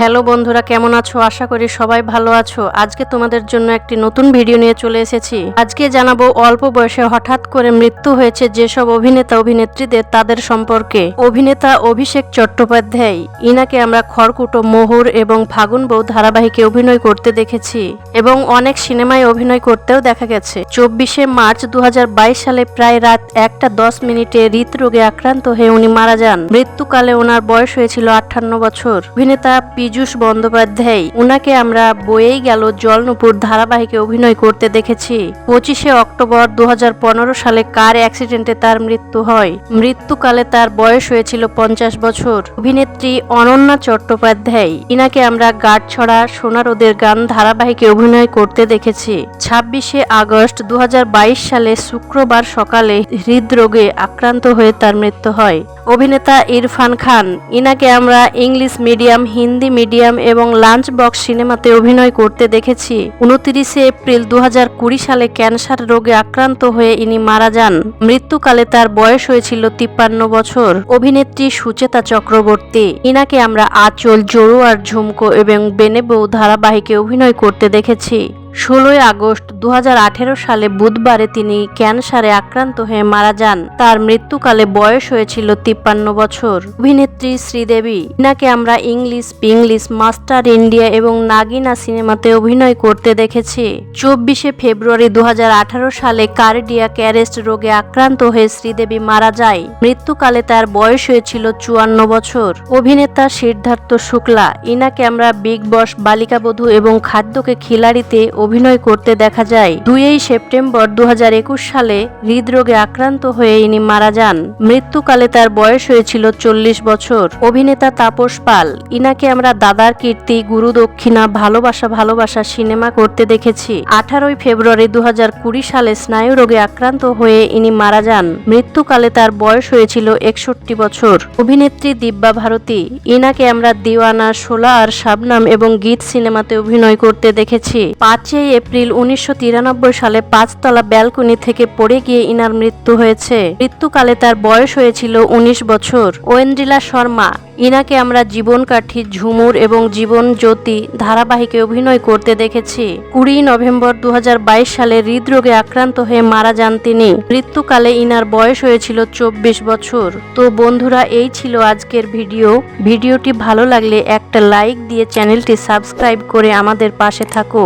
Hello বন্ধুরা, কেমন আছো? আশা করি সবাই ভালো আছো। আজকে তোমাদের জন্য একটি নতুন ভিডিও নিয়ে চলে এসেছি। আজকে জানাব অল্প বয়সে হঠাৎ করে মৃত্যু হয়েছে যেসব অভিনেতা, অভিনেত্রীদের তাদের সম্পর্কে। অভিনেতা অভিষেক চট্টোপাধ্যায়, ইনাকে আমরা খড়কুটো, মোহর এবং ফাগুন বউ ধারাবাহিকে অভিনয় করতে দেখেছি এবং অনেক সিনেমায় অভিনয় করতেও দেখা গেছে। চব্বিশে মার্চ দু হাজার বাইশ সালে প্রায় রাত একটা দশ মিনিটে হৃদরোগে আক্রান্ত হয়ে উনি মারা যান। মৃত্যুকালে ওনার বয়স হয়েছিল আটান্ন বছর। অভিনেতা পীযূষ বন্দ্যোপাধ্যায়। উনাকে আমরা বয়েই গেল জলনুপুর ধারাবাহিকে অভিনয় করতে দেখেছি। পঁচিশে অক্টোবর দুহাজার পনেরো সালে কার অ্যাক্সিডেন্টে তার মৃত্যু হয়? মৃত্যুকালে তার বয়স হয়েছিল পঞ্চাশ বছর। অভিনেত্রী অনন্যা চট্টোপাধ্যায়। ইনাকে আমরা গাঁটছড়া সোনারোদের গান ধারাবাহিকে অভিনয় করতে দেখেছি। ছাব্বিশে আগস্ট দু হাজার বাইশ সালে শুক্রবার সকালে হৃদরোগে আক্রান্ত হয়ে তার মৃত্যু হয়। অভিনেতা ইরফান খান। ইনাকে আমরা ইংলিশ মিডিয়াম, হিন্দি মিডিয়াম এবং লাঞ্চ বক্স সিনেমাতে অভিনয় করতে দেখেছি। উনতিরিশে এপ্রিল দু হাজার কুড়ি সালে ক্যান্সার রোগে আক্রান্ত হয়ে ইনি মারা যান। মৃত্যুকালে তার বয়স হয়েছিল তিপ্পান্ন বছর। অভিনেত্রী সুচেতা চক্রবর্তী, ইনাকে আমরা আঁচল জড়ুয়ার ঝুমকো এবং বেনেবৌ ধারাবাহিকে অভিনয় করতে দেখেছি। ষোলোই আগস্ট দু হাজার আঠেরো সালে বুধবারে তিনি ক্যান্সারে আক্রান্ত হয়ে মারা যান। তার মৃত্যুকালে বয়স হয়েছিল তিপ্পান্ন বছর। অভিনেত্রী শ্রীদেবী ইনাকে আমরা ইংলিশ পিংলিশ মাস্টার ইন্ডিয়া এবং নাগিনা সিনেমাতে অভিনয় করতে দেখেছি। চব্বিশে ফেব্রুয়ারি দু হাজার আঠারো সালে কার্ডিয়াক অ্যারেস্ট রোগে আক্রান্ত হয়ে শ্রীদেবী মারা যায়। মৃত্যুকালে তার বয়স হয়েছিল চুয়ান্ন বছর। অভিনেতা সিদ্ধার্থ শুক্লা, ইনাকে আমরা বিগ বস, বালিকাবধূ এবং খাদ্যকে খিলাড়িতে অভিনয় করতে দেখা যায়। দুইই সেপ্টেম্বর দু হাজার একুশ সালে হৃদরোগে আক্রান্ত হয়ে ইনি মারা যান। মৃত্যুকালে তার বয়স হয়েছিল চল্লিশ বছর। অভিনেতা তাপস পাল, ইনাকে আমরা দাদার কীর্তি, গুরু দক্ষিণা, ভালোবাসা ভালোবাসা সিনেমা করতে দেখেছি। আঠারোই ফেব্রুয়ারি দু হাজার কুড়ি সালে স্নায়ু রোগে আক্রান্ত হয়ে ইনি মারা যান। মৃত্যুকালে তার বয়স হয়েছিল একষট্টি বছর। অভিনেত্রী দিব্যা ভারতী, ইনাকে আমরা দিওয়ানা, শোলা আর শাবনাম এবং গীত সিনেমাতে অভিনয় করতে দেখেছি। পাঁচই এপ্রিল উনিশশো তিরানব্বই সালে পাঁচতলা ব্যালকনি থেকে পড়ে গিয়ে ইনার মৃত্যু হয়েছে। মৃত্যুকালে তার বয়স হয়েছিল উনিশ বছর। ওয়েন্দ্রিলা শর্মা, ইনাকে আমরা জীবন কাঠি ঝুমুর এবং জীবন জ্যোতি ধারাবাহিকে অভিনয় করতে দেখেছি। কুড়ি নভেম্বর দু হাজার বাইশ সালে হৃদরোগে আক্রান্ত হয়ে মারা যান তিনি। মৃত্যুকালে ইনার বয়স হয়েছিল চব্বিশ বছর। তো বন্ধুরা, এই ছিল আজকের ভিডিও। ভিডিওটি ভালো লাগলে একটা লাইক দিয়ে চ্যানেলটি সাবস্ক্রাইব করে আমাদের পাশে থাকো।